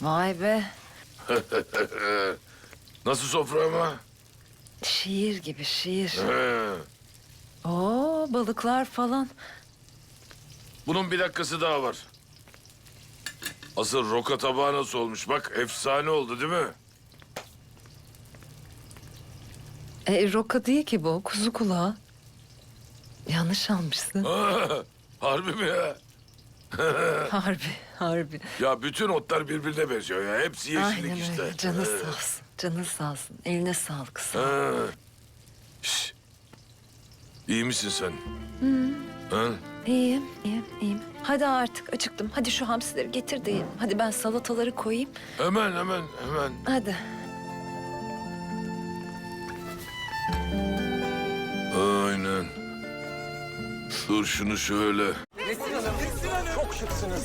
Vay be. Nasıl sofra ama? Şiir gibi şiir. He. Oo balıklar falan. Bunun bir dakikası daha var. Asıl roka tabağı nasıl olmuş? Bak efsane oldu değil mi? E, roka değil ki bu. Kuzu kulağı. Yanlış almışsın. Harbi mi ya? Harbi, harbi. Ya bütün otlar birbirine benziyor ya. Hepsi yeşillik Aynen işte. öyle. Canı He. sağ olsun. Canı sağ olsun. Eline sağlık. Sağ ol. Ha. Şş. İyi misin sen? Ha? İyiyim, iyiyim, iyiyim. Hadi artık acıktım. Hadi şu hamsileri getir de yiyelim. Hadi ben salataları koyayım. Hemen hemen hemen. Hadi. Aynen. Dur şunu şöyle. Çok şıksınız.